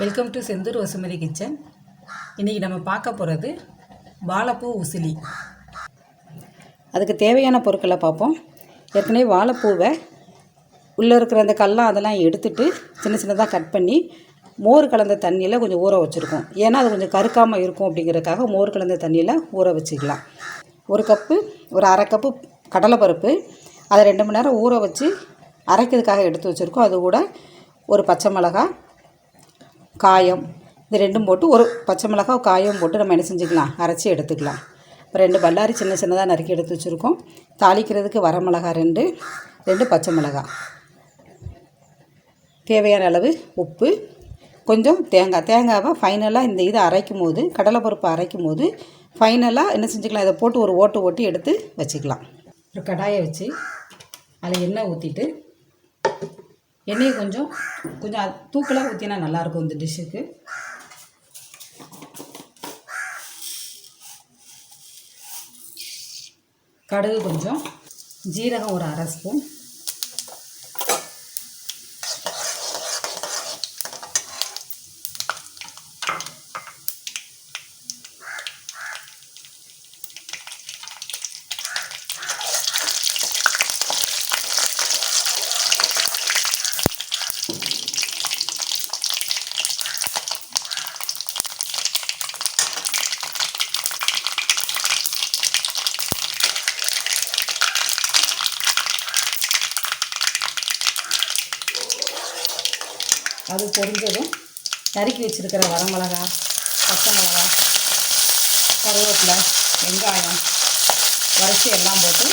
Welcome to Senthur Vasumathi kitchen இன்றைக்கி நம்ம பார்க்க போகிறது வாழைப்பூ உசிலி. அதுக்கு தேவையான பொருட்களை பார்ப்போம். ஏற்கனவே வாழைப்பூவை உள்ளே இருக்கிற அந்த கல்லாம் அதெல்லாம் எடுத்துட்டு சின்ன சின்னதாக கட் பண்ணி மோர் கலந்த தண்ணியில் கொஞ்சம் ஊற வச்சுருக்கோம். ஏன்னா அது கொஞ்சம் கருக்காமல் இருக்கும் அப்படிங்கிறதுக்காக மோர் கலந்த தண்ணியில் ஊற வச்சுக்கலாம். ஒரு கப்பு ஒரு அரை கப்பு கடலைப்பருப்பு அதை ரெண்டு மணி நேரம் ஊற வச்சு அரைக்கிறதுக்காக எடுத்து வச்சுருக்கோம். அது கூட ஒரு பச்சை மிளகாய் காயம். இது ரெண்டும் போட்டு ஒரு பச்சை மிளகாய் காயம் போட்டு நம்ம என்ன செஞ்சுக்கலாம்? அரைச்சி எடுத்துக்கலாம். இப்போ ரெண்டு பல்லாரி சின்ன சின்னதாக நறுக்கி எடுத்து வச்சுருக்கோம். தாளிக்கிறதுக்கு வரமிளகா ரெண்டு ரெண்டு பச்சை மிளகாய். தேவையான அளவு உப்பு கொஞ்சம் தேங்காய். தேங்காவை ஃபைனலாக இந்த இதை அரைக்கும் போது கடலைப்பருப்பு அரைக்கும் போது ஃபைனலாக என்ன செஞ்சுக்கலாம்? இதை போட்டு ஒரு ஓட்டு ஓட்டி எடுத்து வச்சுக்கலாம். ஒரு கடாயை வச்சு அதில் எண்ணெய் ஊற்றிட்டு எண்ணெயை கொஞ்சம் கொஞ்சம் தூக்கலாக ஊற்றினா நல்லாயிருக்கும் இந்த டிஷ்ஷுக்கு. கடுகு கொஞ்சம் ஜீரகம் ஒரு அரை ஸ்பூன். அது பொரிஞ்சதும் நறுக்கி வச்சுருக்கிற வரமிளகா பச்சை மிளகா கருவேப்பிலை வெங்காயம் வரிசை எல்லாம் போட்டு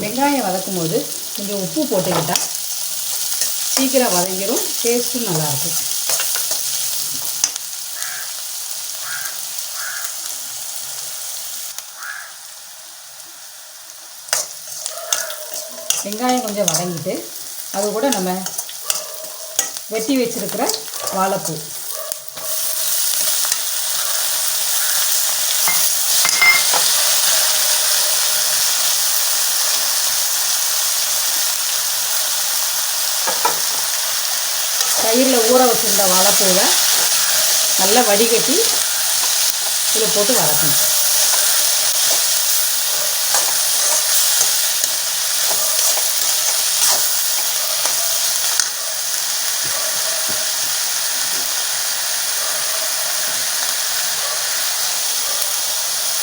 வெங்காயம் வதக்கும் போது கொஞ்சம் உப்பு போட்டுக்கிட்டால் சீக்கிரம் வதங்கிடும் டேஸ்ட்டும் நல்லாயிருக்கும். வெங்காயம் கொஞ்சம் வதங்கிட்டு அது கூட நம்ம வெட்டி வச்சிருக்கிற வாழைப்பூ. தயிரில் ஊற வச்சுருந்த வாழைப்பூவை நல்லா வடிகட்டி இதில் போட்டு வளர்க்கணும்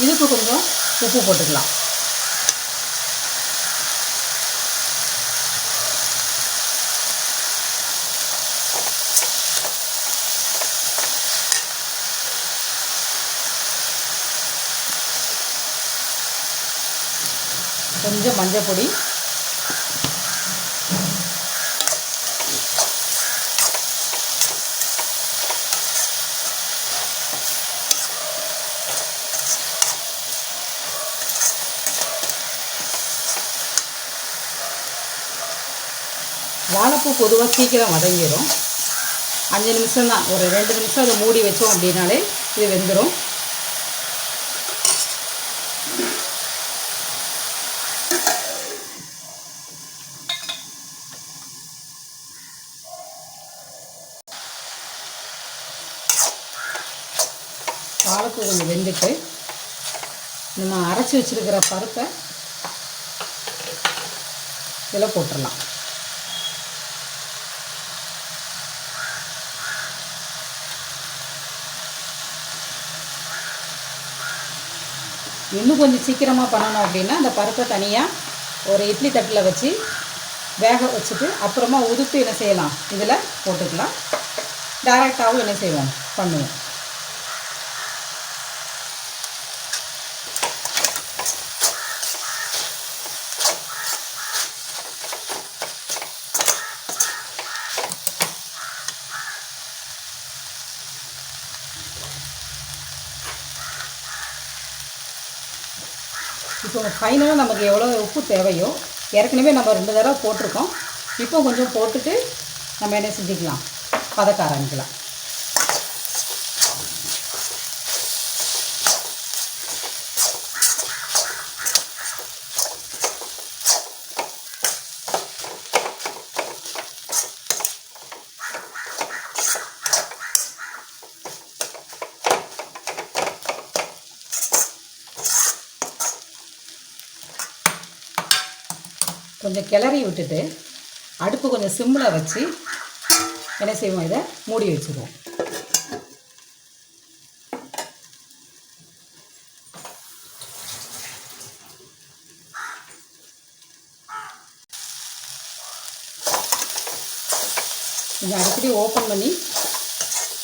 இதுக்கு கொஞ்சம் உப்பு போட்டுக்கலாம். கொஞ்சம் மஞ்சள் பொடி. வாழைப்பூ பொதுவாக சீக்கிரம் வதங்கிடும் அஞ்சு நிமிஷம் தான் ஒரு ரெண்டு நிமிஷம் அதை மூடி வச்சோம் அப்படின்னாலே இது வெந்துடும் வாழைப்பூ கொஞ்சம் வெந்துட்டு நம்ம அரைச்சி வச்சிருக்கிற பருப்பை இதில் போட்டுடலாம் இன்னும் கொஞ்சம் சீக்கிரமாக பண்ணணும் அப்படின்னா அந்த பருப்பை தனியாக ஒரு இட்லி தட்டில் வச்சு வேக வச்சுட்டு அப்புறமா உதுத்து என்ன செய்யலாம்? இதில் போட்டுக்கலாம். டைரெக்டாகவும் என்ன செய்வோம்? பண்ணுவோம். இப்போ ஃபைனலாக நமக்கு எவ்வளோ உப்பு தேவையோ ஏற்கனவே நம்ம ரெண்டு தடவை போட்டிருக்கோம். இப்போ கொஞ்சம் போட்டுட்டு நம்ம என்ன செஞ்சுக்கலாம்? பதக்க ஆரம்பிக்கலாம். கொஞ்சம் கிளறி விட்டுட்டு அடுப்பு கொஞ்சம் சிம்மில் வச்சு என்ன செய்வோம் இதை மூடி வச்சுருவோம். கொஞ்சம் அடிக்கடி ஓப்பன் பண்ணி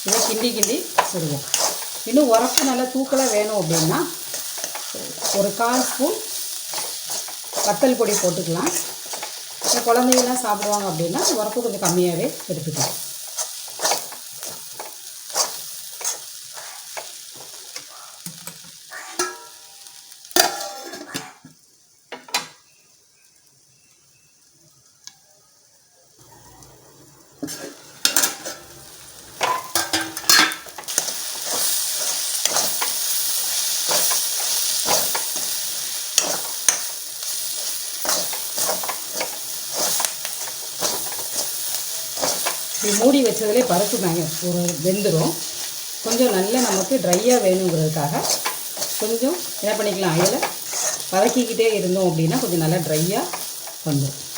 இதை கிண்டி கிண்டி விடுவோம் இன்னும் உரப்பு நல்லா தூக்கலாக வேணும் அப்படின்னா ஒரு கால் ஸ்பூன் வத்தல் பொடி போட்டுக்கலாம். இந்த குழந்தைங்கலாம் சாப்பிடுவாங்க அப்படின்னா உரப்பு கொஞ்சம் கம்மியாகவே எடுத்துக்கலாம். இது மூடி வச்சதுலேயே பருப்பு ஒரு வெந்துடும் கொஞ்சம் நல்லா நமக்கு ட்ரையாக வேணுங்கிறதுக்காக கொஞ்சம் என்ன பண்ணிக்கலாம் அதில் வதக்கிக்கிட்டே இருந்தோம் அப்படின்னா கொஞ்சம் நல்லா ட்ரையாக வந்துடும்